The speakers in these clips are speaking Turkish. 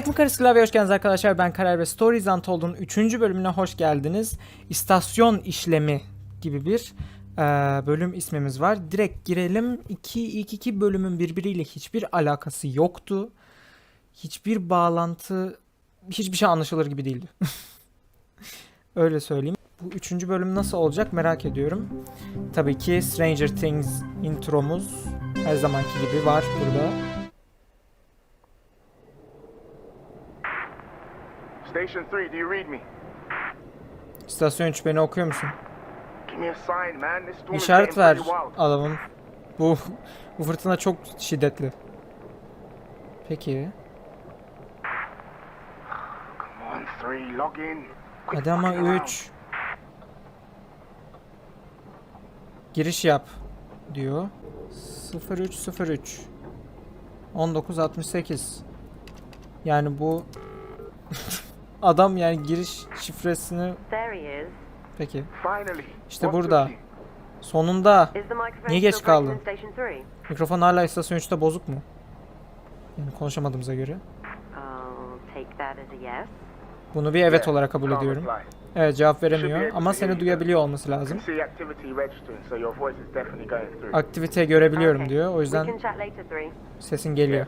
Ekmek Arası Klavyeye hoş geldiniz arkadaşlar. Ben Karar ve Stories Untold'un 3. bölümüne hoş geldiniz. İstasyon işlemi gibi bir e, bölüm ismimiz var. Direkt girelim. İki, ilk iki bölümün birbiriyle hiçbir alakası yoktu. Hiçbir bağlantı, hiçbir şey anlaşılır gibi değildi. Öyle söyleyeyim. Bu üçüncü bölüm nasıl olacak merak ediyorum. Tabii ki Stranger Things intromuz her zamanki gibi var burada. Station 3, do you read me? İstasyon 3 beni okuyor musun? İşaret ver adamım. Bu bu fırtına çok şiddetli. Peki. Come on, 3, log in. Quit Hadi ama fucking around. 3. Giriş yap diyor. 0303 1968 Yani bu adam yani giriş şifresini peki. İşte burada. sonunda Niye geç kaldın? in Station 3? mikrofon hala istasyon 3'te bozuk mu? Yani konuşamadığımıza göre. Bunu bir evet olarak kabul ediyorum. Evet cevap veremiyor ama seni duyabiliyor olması lazım. Aktivite görebiliyorum diyor. O yüzden chat later, 3. sesin geliyor.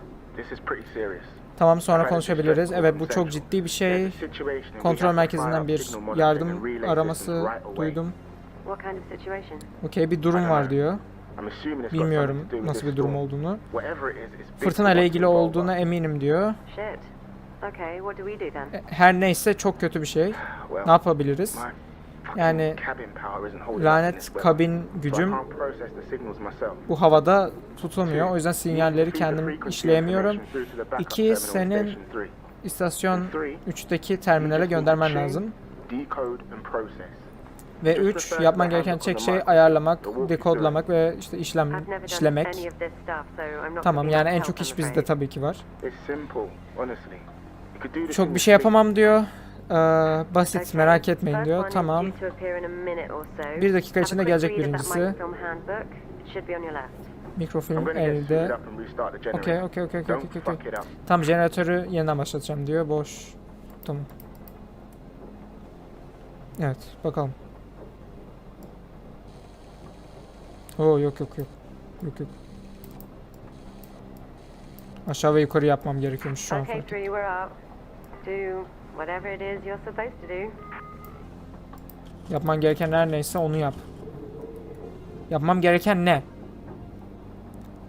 Tamam sonra konuşabiliriz. Evet bu çok ciddi bir şey. Kontrol merkezinden bir yardım araması duydum. Okey bir durum var diyor. Bilmiyorum nasıl bir durum olduğunu. Fırtına ile ilgili olduğuna eminim diyor. E, Her neyse çok kötü bir şey. Ne yapabiliriz? Yani Lanet kabin gücüm bu havada tutulmuyor. O yüzden sinyalleri kendim işleyemiyorum. İki, senin İstasyon 3'teki terminale göndermen lazım. Ve 3 yapman gereken tek şey ayarlamak, dekodlamak ve işte işlem işlemek. Tamam yani en çok iş bizde tabii ki var. Çok bir şey yapamam diyor. Ee, basit Okay, merak etmeyin diyor. Tamam. Bir dakika içinde gelecek birincisi. Mikrofilm elde. Okey okey okey okey okey okey. Tam jeneratörü yeniden başlatacağım diyor. Boş. Tamam. Evet bakalım. Oo yok yok yok. Yok yok. Aşağı ve yukarı yapmam gerekiyormuş şu an. Okay, whatever it is you're supposed to do. Yapman gereken her neyse onu yap. Yapmam gereken ne?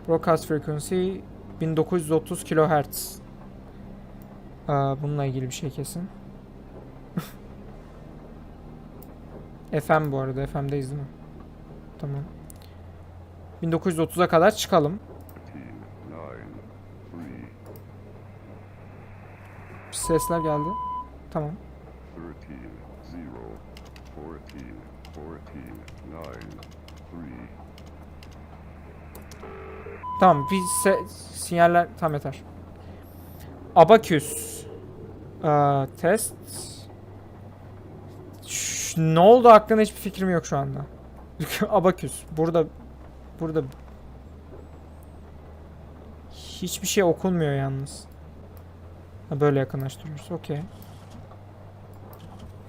Broadcast frequency 1930 kHz. Bununla ilgili bir şey kesin. FM bu arada. FM'deyiz değil mi? Tamam. 1930'a kadar çıkalım. Sesler geldi. Tamam. 13, 0, 14, 14, 9, 3, Tamam bir sinyaller tam yeter. Abaküs. Aa, test. Ş- ne oldu hakkında hiçbir fikrim yok şu anda. Abaküs. Burada burada hiçbir şey okunmuyor yalnız. Ha, böyle yakınlaştırıyoruz. Okey.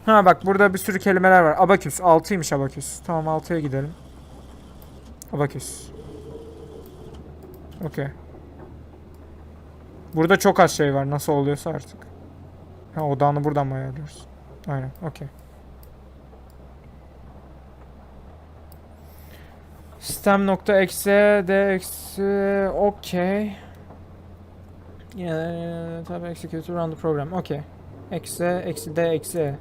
Ha bak burada bir sürü kelimeler var. Abaküs. 6'ymış abaküs. Tamam 6'ya gidelim. Abaküs. Okey. Burada çok az şey var. Nasıl oluyorsa artık. Ha odağını buradan mı ayarlıyoruz? Aynen. Okey. Sistem nokta eksi okey. Yeah, tabi execute run the program. Okey. Eksi eksi d eksi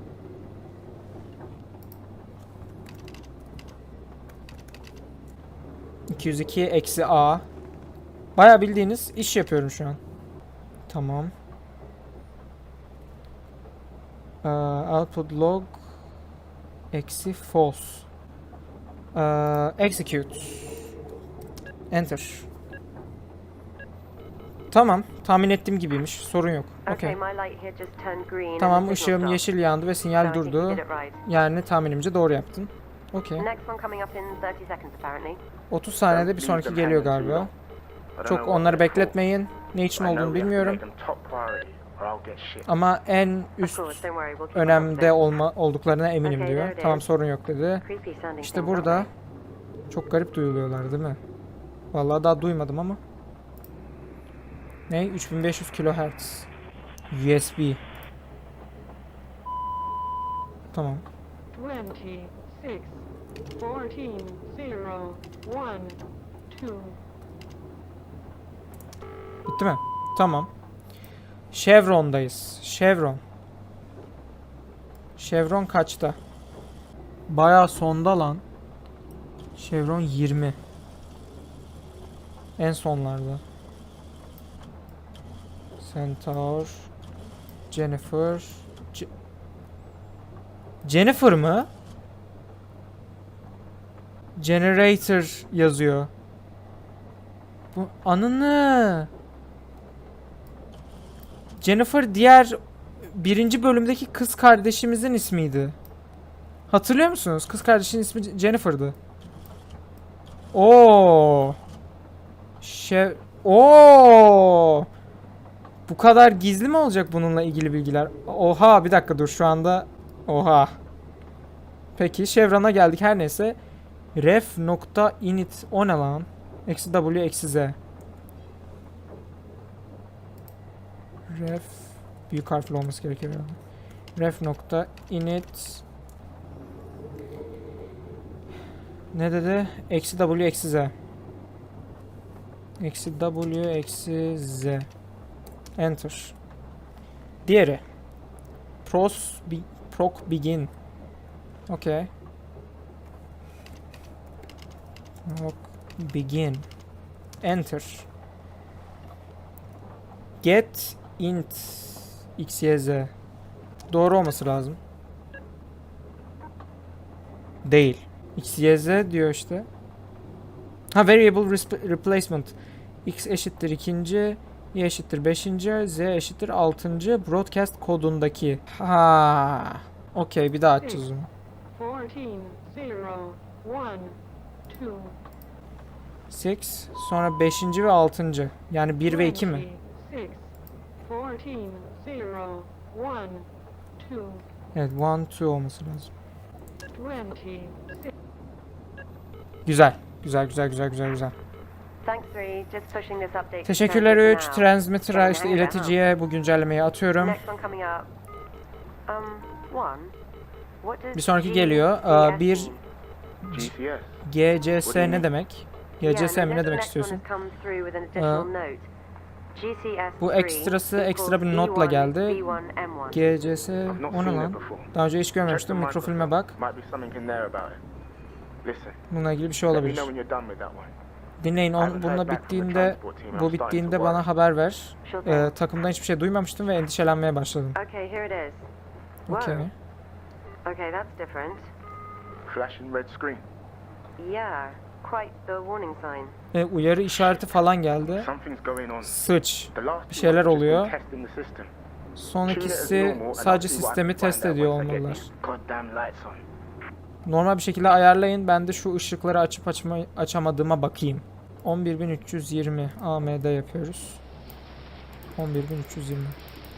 ...202 eksi a... Bayağı bildiğiniz iş yapıyorum şu an. Tamam. Ee, output log eksi false. Ee, execute. Enter. Tamam. Tahmin ettiğim gibiymiş. Sorun yok. Okay. Tamam ışığım yeşil yandı ve sinyal durdu. Yani tahminimce doğru yaptın. Okey. Next one coming up in 30 seconds apparently. 30 saniyede bir sonraki geliyor galiba. Çok onları bekletmeyin. Ne için olduğunu bilmiyorum. Ama en üst önemde olma olduklarına eminim diyor. Tamam sorun yok dedi. İşte burada çok garip duyuluyorlar değil mi? Vallahi daha duymadım ama. Ne? 3500 kHz. USB. Tamam. 26, 14, 0, 1, 2. Bitti mi? Tamam. Chevron'dayız. Chevron. Chevron kaçta? Bayağı sonda lan. Chevron 20. En sonlarda. Centaur. Jennifer. Ce- Jennifer mı? Generator yazıyor. Bu anını. Jennifer diğer birinci bölümdeki kız kardeşimizin ismiydi. Hatırlıyor musunuz? Kız kardeşin ismi Jennifer'dı. Oo. Şe Oo. Bu kadar gizli mi olacak bununla ilgili bilgiler? Oha bir dakika dur şu anda. Oha. Peki Chevron'a geldik her neyse. Ref init o ne lan? Eksi W eksi Z. Ref büyük harfli olması gerekiyor. Ref init ne dedi? Eksi W eksi Z. Eksi W eksi Z. Enter. Diğeri. Pros bi, proc begin. Okay. Proc begin. Enter. Get int x y z. Doğru olması lazım. Değil. x y z diyor işte. Ha variable replacement. x eşittir ikinci, y eşittir beşinci, z eşittir altıncı broadcast kodundaki. Ha. Okey bir daha açacağız onu. 14, 0, 1, 2. 6 sonra 5. ve 6. Yani 1 ve 2 mi? 26, 14, 0, 1, 2. Evet 1 2 olması lazım. 20, Güzel. Güzel güzel güzel güzel güzel. Teşekkürler transmitter 3. now. Transmitter'a işte ileticiye bu güncellemeyi atıyorum. Um, Bir sonraki geliyor. GS Aa, bir mean? GCS. GCS ne demek? GCS mi ne demek istiyorsun? GCS Bu ekstrası ekstra bir notla geldi. B1M1. GCS o ne lan? Daha önce hiç görmemiştim. Mikrofilme bak. Bununla ilgili bir şey olabilir. Dinleyin on, bununla bittiğinde bu bittiğinde bana haber ver. Ee, takımdan hiçbir şey duymamıştım ve endişelenmeye başladım. Okay. Okay, that's different. Flashing red screen. E, uyarı işareti falan geldi. Something's going on. Sıç. The last Bir şeyler oluyor. testing the system. Son Tune it as ikisi normal and sadece sistemi test ediyor olmalılar. Normal bir şekilde ayarlayın. Ben de şu ışıkları açıp açma, açamadığıma bakayım. 11320 AMD yapıyoruz. 11320.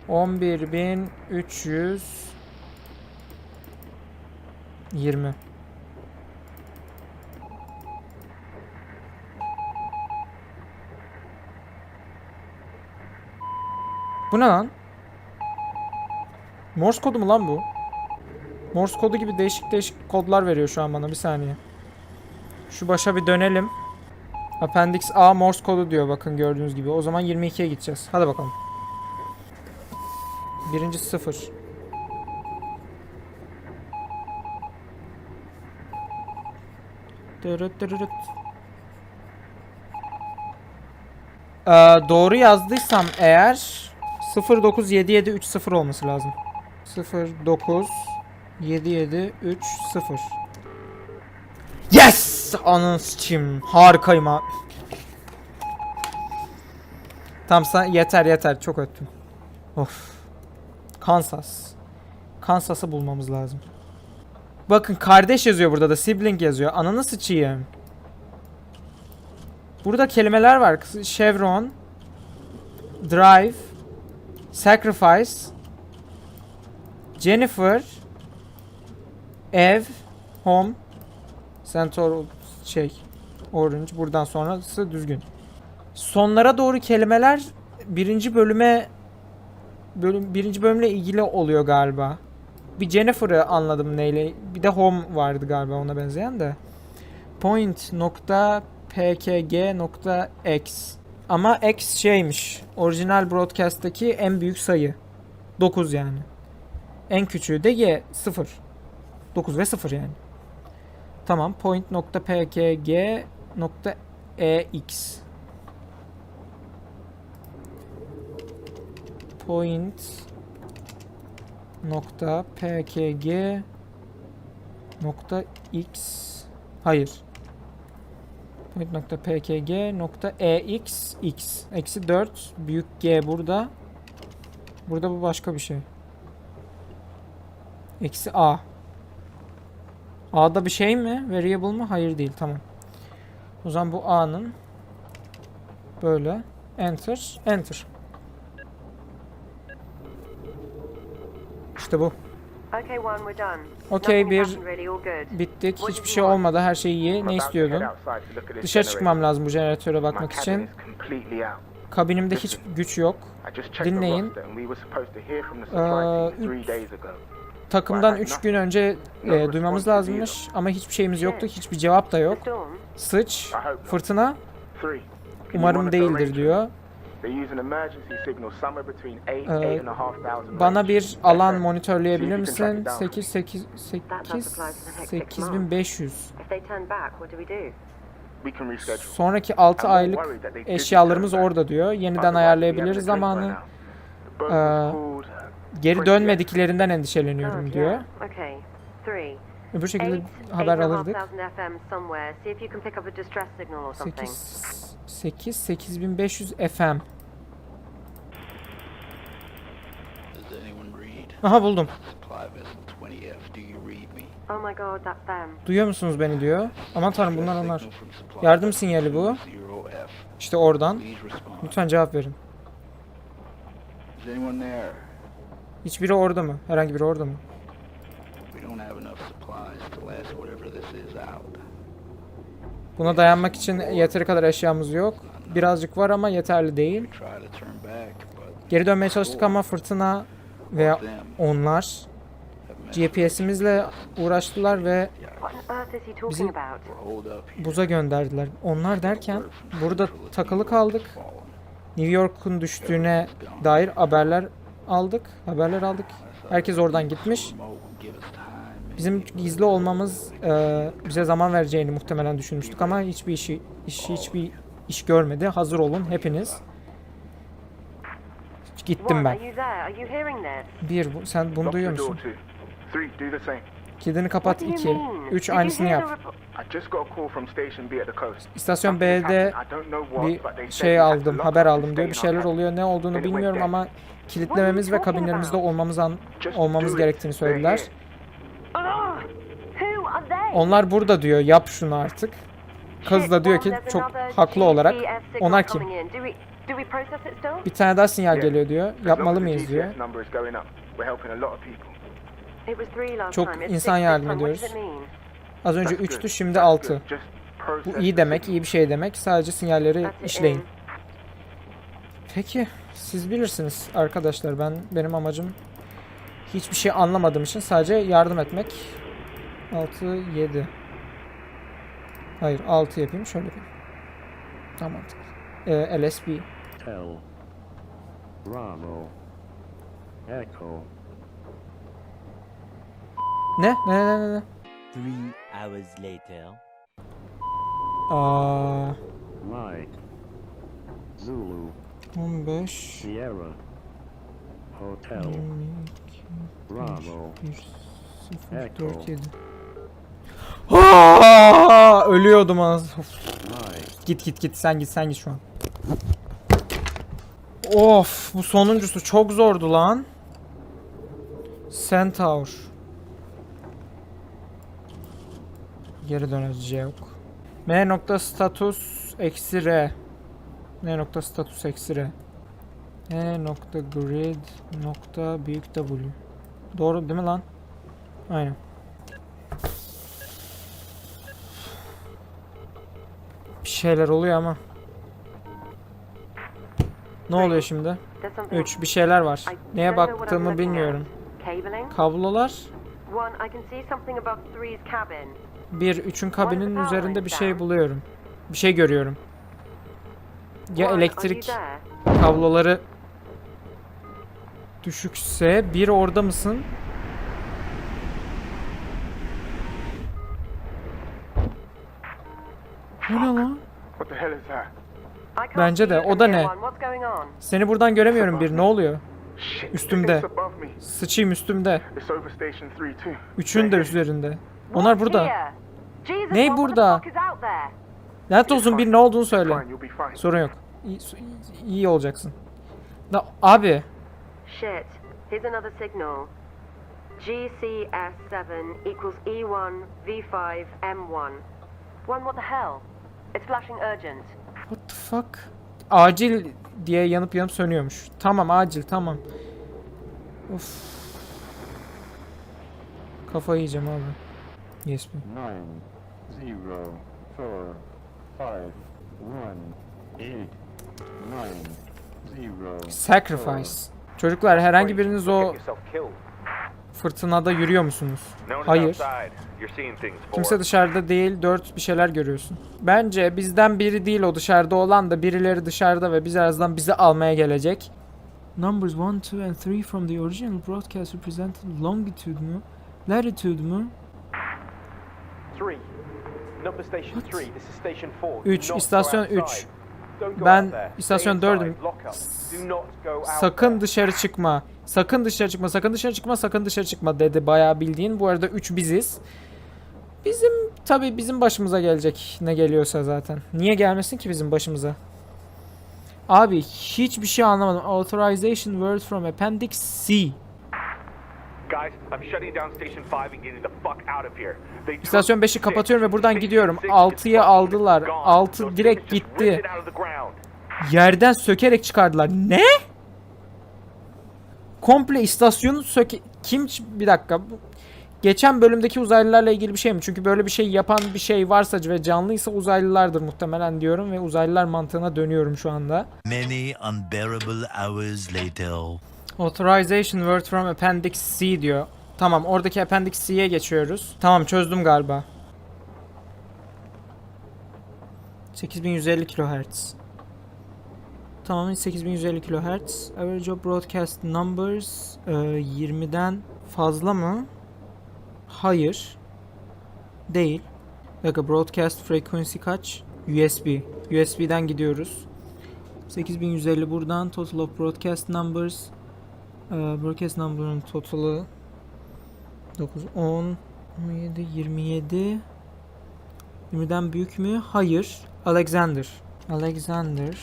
11320. Bu ne lan? Morse kodu mu lan bu? Morse kodu gibi değişik değişik kodlar veriyor şu an bana. Bir saniye. Şu başa bir dönelim. Appendix A Morse kodu diyor bakın gördüğünüz gibi. O zaman 22'ye gideceğiz. Hadi bakalım. Birinci sıfır. Ee, doğru yazdıysam eğer 097730 olması lazım. 09 7730 Yes! Anın sıçayım. Harikayım ha. Tamam sen yeter yeter çok öttüm. Of. Kansas. Kansas'ı bulmamız lazım. Bakın kardeş yazıyor burada da sibling yazıyor. Ananı sıçayım. Burada kelimeler var. Chevron, drive, Sacrifice. Jennifer. Ev. Home. Centaur şey. Orange. Buradan sonrası düzgün. Sonlara doğru kelimeler birinci bölüme bölüm birinci bölümle ilgili oluyor galiba. Bir Jennifer'ı anladım neyle. Bir de home vardı galiba ona benzeyen de. Point nokta pkg nokta x. Ama x şeymiş. Orijinal broadcast'taki en büyük sayı. 9 yani. En küçüğü de y 0. 9 ve 0 yani. Tamam. Point nokta pkg nokta ex. Point nokta pkg nokta x hayır point nokta pkg nokta ex x eksi 4 büyük g burada burada bu başka bir şey eksi a a'da bir şey mi variable mı hayır değil tamam o zaman bu a'nın böyle enter enter işte bu Okay, one, we're done. Okey, bir- happened really, all good. Bittik. Hiçbir şey olmadı. Her şey iyi. Ne istiyordun? outside to look at this Dışarı çıkmam lazım bu jeneratöre bakmak için. is completely out. Kabinimde hiç güç yok. I just checked the Dinleyin. roster and we were supposed to hear from the Ee. Takımdan 3 gün önce e, duymamız lazımmış ama hiçbir şeyimiz yoktu. Hiçbir cevap da yok. Sıç, fırtına umarım değildir diyor. Ee, Bana bir alan FM. monitörleyebilir misin? track it down. 8 8 8 8500. If they turn back, what do we do? We can reschedule. Sonraki 6 I'm more aylık eşyalarımız orada diyor. Yeniden ayarlayabiliriz zamanı. Ee, Geri dönmediklerinden Oh, endişeleniyorum diyor. Okay. Three. Öbür şekilde haber alırdık. thousand FM somewhere. See if you can pick up a distress signal or something. 8 8 8500 FM. Does anyone read? Aha buldum. Supply vessel 20F, do you read me? Oh my god, that's them. Duyuyor musunuz beni diyor. Aman tanrım bunlar onlar. Yardım sinyali bu. 20F. İşte oradan. Lütfen cevap verin. Hiçbiri orada mı? Herhangi biri orada mı? Buna dayanmak için yeteri kadar eşyamız yok. Birazcık var ama yeterli değil. Geri dönmeye çalıştık ama fırtına them onlar GPS'imizle uğraştılar ve here. buza gönderdiler. Onlar derken burada takılı kaldık. New York'un düştüğüne dair haberler aldık. Haberler aldık. Herkes oradan gitmiş. Bizim gizli olmamız e, bize zaman vereceğini muhtemelen düşünmüştük ama hiçbir işi iş hiçbir iş görmedi. Hazır olun hepiniz. Gittim ben. Bir, bu- sen bunu duyuyor musun? Kilidini kapat. What do you 2. mean? 3 Did you aynısını yap. İstasyon B'de bir şey aldım, haber aldım diyor. Bir şeyler oluyor. Ne olduğunu bilmiyorum ama kilitlememiz ve kabinlerimizde olmamız an, olmamız gerektiğini söylediler. they? Onlar burada diyor. Yap şunu artık. Kız da diyor ki çok haklı olarak. Onlar kim? Bir tane daha sinyal geliyor diyor. Yapmalı mıyız diyor. GPS number is going up, we're helping a lot of people. Çok insan yardım ediyoruz. Az önce That's 3'tü good. şimdi That's 6. good. Just Bu iyi demek, iyi bir şey demek. Sadece sinyalleri işleyin. Peki, siz bilirsiniz arkadaşlar. Ben benim amacım hiçbir şey anlamadığım için sadece yardım etmek. 6 7. Hayır, 6 yapayım. Şöyle yapayım. Tamam. Ee, LSB. Tel. Bravo. Echo. Ne? Ne ne ne ne? Three hours later. Aa, Mike. Zulu. 15 Sierra. Hotel. 22 Bravo. 1 0 Echo. 4 7. Aa, ölüyordum az. Git git git sen git sen git şu an. Of bu sonuncusu çok zordu lan. Centaur. Geri döneceğiz yok. M nokta status eksi R. M nokta status eksi R. E nokta grid nokta büyük W. Doğru değil mi lan? Aynen. Bir şeyler oluyor ama. Ne oluyor şimdi? There's something. 3 bir şeyler var. Neye baktığımı bilmiyorum. Kablolar. One, I can see something above three's cabin. 1 3'ün kabinin üzerinde bir şey buluyorum. Bir şey görüyorum. Ya elektrik kabloları düşükse bir orada mısın? Bu ne lan? What the hell is that? Bence de, o da ne? Seni buradan göremiyorum bir. Ne oluyor? Üstümde. Sıçayım üstümde. It's over station 3 too. Üçün de üzerinde. Onlar burada. what burada? Lanet olsun bir ne olduğunu söyle. Sorun yok. İyi, iyi olacaksın. Da, abi Shit. Here's another signal. GCS7 equals E E1 V5 M1. One, what the hell? It's flashing urgent. What the fuck? Acil diye yanıp yanıp sönüyormuş. Tamam acil tamam. Of. Kafayı yiyeceğim abi. Yes be. Nine, zero, four, five, one, eight, nine, zero. Sacrifice. Çocuklar herhangi biriniz o. Fırtınada yürüyor musunuz? Hayır. Kimse dışarıda değil, dört bir şeyler görüyorsun. Bence bizden biri değil o dışarıda olan da birileri dışarıda ve biz birazdan bizi almaya gelecek. Numbers 1, 2 and 3 from the original broadcast represented longitude mu? Latitude mu? 3. Number station 3. This is station 4. 3. İstasyon 3. Ben istasyon Stay inside. dördüm. Lock up. Do not go out Sakın there. dışarı çıkma. Sakın dışarı çıkma. Sakın dışarı çıkma. Sakın dışarı çıkma dedi bayağı bildiğin. Bu arada 3 biziz. Bizim tabi bizim başımıza gelecek ne geliyorsa zaten. Niye gelmesin ki bizim başımıza? Abi hiçbir şey anlamadım. Authorization word from appendix C. İstasyon 5'i six. kapatıyorum ve buradan Station gidiyorum. six is 6'yı fucking aldılar. gone. 6 Those direkt gitti. Yerden sökerek çıkardılar. Ne? Komple istasyonu söke... Kim... Bir dakika. Geçen bölümdeki uzaylılarla ilgili bir şey mi? Çünkü böyle bir şey yapan bir şey varsa ve canlıysa uzaylılardır muhtemelen diyorum ve uzaylılar mantığına dönüyorum şu anda. Many unbearable hours later. Authorization word from appendix C diyor. Tamam oradaki appendix C'ye geçiyoruz. Tamam çözdüm galiba. 8150 kHz. Tamam 8150 kHz. Average of broadcast numbers e, 20'den fazla mı? Hayır. Değil. Dakika broadcast frequency kaç? USB. USB'den gidiyoruz. 8150 buradan total of broadcast numbers ee, broadcast number'ın totalı 9, 10, 17, 27 20'den büyük mü? Hayır. Alexander. Alexander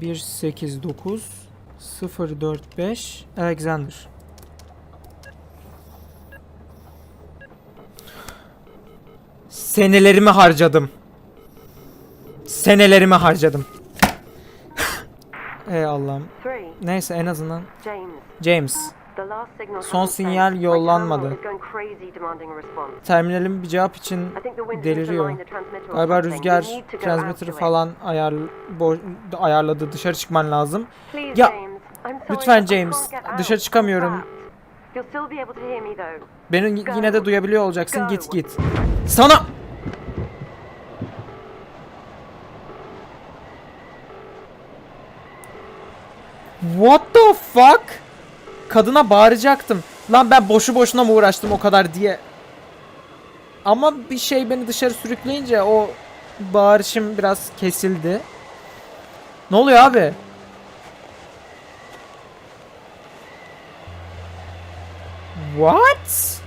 189 045 Alexander. Senelerimi harcadım. Senelerimi harcadım. Ey Allah'ım. Neyse en azından James. Son sinyal yollanmadı. Terminalim bir cevap için deliriyor. transmitter Galiba rüzgar it. falan ayar ayarladı. Dışarı çıkman lazım. Ya, lütfen James, dışarı çıkamıyorum. Beni yine de duyabiliyor olacaksın. Git git. Sana What the fuck? Kadına bağıracaktım. Lan ben boşu boşuna mı uğraştım o kadar diye. Ama bir şey beni dışarı sürükleyince o bağırışım biraz kesildi. Ne oluyor abi? What?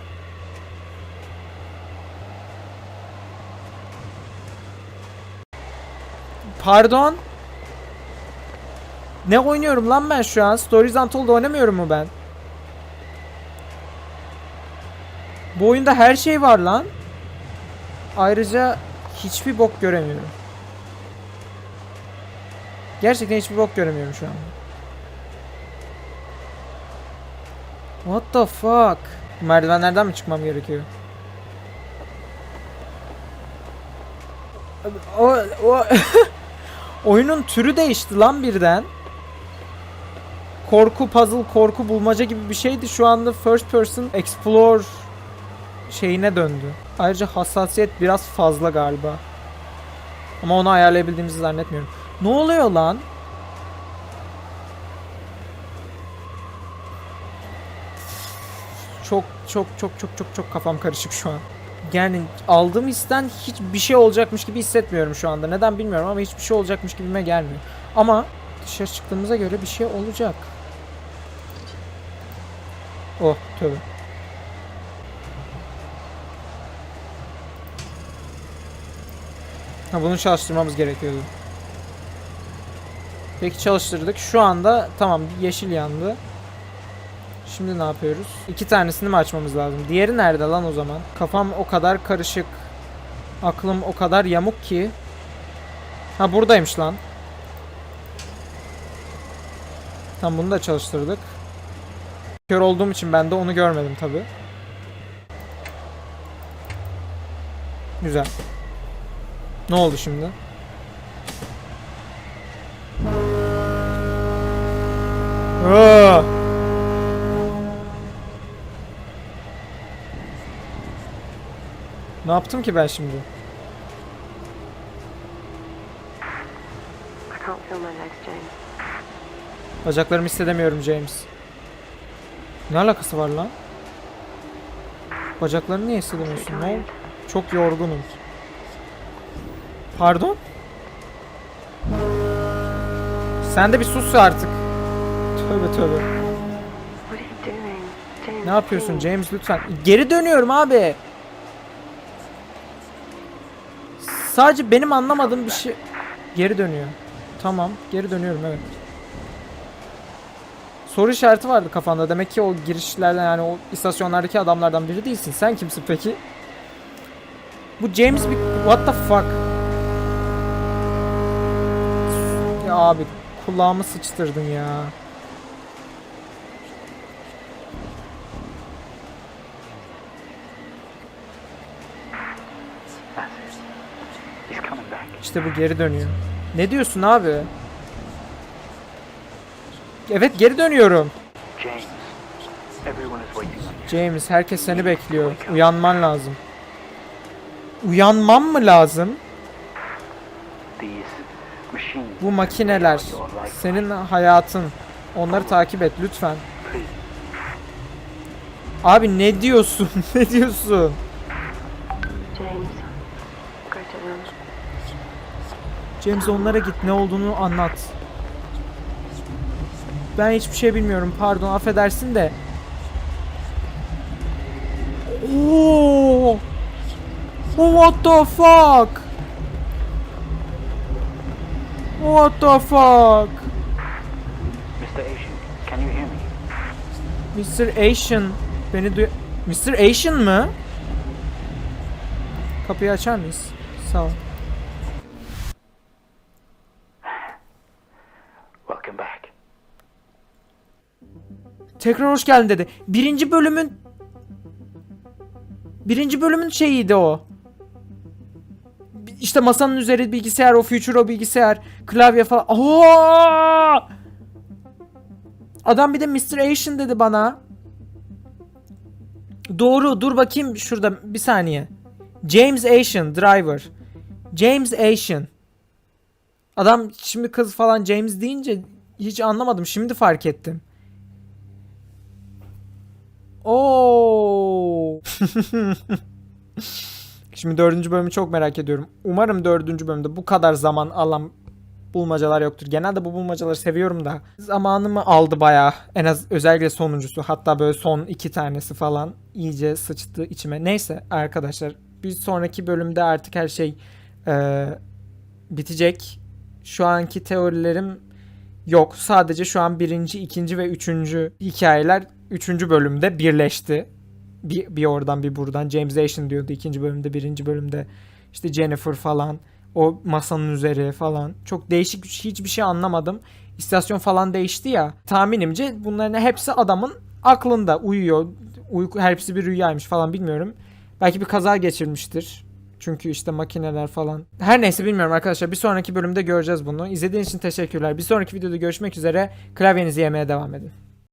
Pardon? Ne oynuyorum lan ben şu an? Stories Untold oynamıyorum mu ben? Bu oyunda her şey var lan. Ayrıca hiçbir bok göremiyorum. Gerçekten hiçbir bok göremiyorum şu an. What the fuck? Merdivenlerden mi çıkmam gerekiyor? O, o Oyunun türü değişti lan birden. Korku puzzle, korku bulmaca gibi bir şeydi. Şu anda first person explore şeyine döndü. Ayrıca hassasiyet biraz fazla galiba. Ama onu ayarlayabildiğimizi zannetmiyorum. Ne oluyor lan? Çok çok çok çok çok çok kafam karışık şu an. Yani aldığım histen hiçbir şey olacakmış gibi hissetmiyorum şu anda. Neden bilmiyorum ama hiçbir şey olacakmış gibime gelmiyor. Ama dışarı çıktığımıza göre bir şey olacak. Oh tövbe. Ha bunu çalıştırmamız gerekiyordu. Peki çalıştırdık. Şu anda tamam yeşil yandı. Şimdi ne yapıyoruz? İki tanesini mi açmamız lazım? Diğeri nerede lan o zaman? Kafam o kadar karışık. Aklım o kadar yamuk ki. Ha buradaymış lan. Tam bunu da çalıştırdık. Kör olduğum için ben de onu görmedim tabi. Güzel. Ne oldu şimdi? Aa! Ne yaptım ki ben şimdi? Bacaklarımı hissedemiyorum James. Ne alakası var lan? Bacaklarını niye hissedemiyorsun? Oldu? Çok yorgunum. Pardon? Sen de bir sus artık. Tövbe tövbe. Ne yapıyorsun. James lütfen? Geri dönüyorum abi. Sadece benim anlamadığım bir şey geri dönüyor. Tamam, geri dönüyorum evet. Soru işareti vardı kafanda. Demek ki o girişlerden yani o istasyonlardaki adamlardan biri değilsin. Sen kimsin peki? Bu James bir what the fuck? Ya abi kulağımı sıçtırdın ya. İşte bu geri dönüyor. Ne diyorsun abi? Evet geri dönüyorum. James, herkes seni bekliyor. Uyanman lazım. Uyanmam mı lazım? These machines. Bu makineler senin hayatın. Onları takip et lütfen. Abi ne diyorsun? ne diyorsun? James onlara git ne olduğunu anlat. Ben hiçbir şey bilmiyorum. Pardon affedersin de. Oo! What the fuck? What the fuck? Mr. Asian, can you hear me? Mr. Asian beni duy... Mr. Asian mı? Kapıyı açar mıyız? Sağ ol. Tekrar hoş geldin dedi. Birinci bölümün... Birinci bölümün şeyiydi o. İşte masanın üzeri bilgisayar, o future o bilgisayar, klavye falan. Aa! Adam bir de Mr. Asian dedi bana. Doğru, dur bakayım şurada bir saniye. James Asian, driver. James Asian. Adam şimdi kız falan James deyince hiç anlamadım. Şimdi fark ettim. Oo. Şimdi dördüncü bölümü çok merak ediyorum. Umarım dördüncü bölümde bu kadar zaman alan bulmacalar yoktur. Genelde bu bulmacaları seviyorum da zamanımı aldı bayağı. En az özellikle sonuncusu. Hatta böyle son iki tanesi falan iyice sıçtı içime. Neyse arkadaşlar bir sonraki bölümde artık her şey eee, bitecek. Şu anki teorilerim yok. Sadece şu an birinci, ikinci ve üçüncü hikayeler üçüncü bölümde birleşti. Bir, bir oradan bir buradan. James Asian diyordu ikinci bölümde, birinci bölümde. işte Jennifer falan. O masanın üzeri falan. Çok değişik hiçbir şey anlamadım. İstasyon falan değişti ya. Tahminimce bunların hepsi adamın aklında uyuyor. Uyku, hepsi bir rüyaymış falan bilmiyorum. Belki bir kaza geçirmiştir. Çünkü işte makineler falan. Her neyse bilmiyorum arkadaşlar. Bir sonraki bölümde göreceğiz bunu. İzlediğiniz için teşekkürler. Bir sonraki videoda görüşmek üzere. Klavyenizi yemeye devam edin.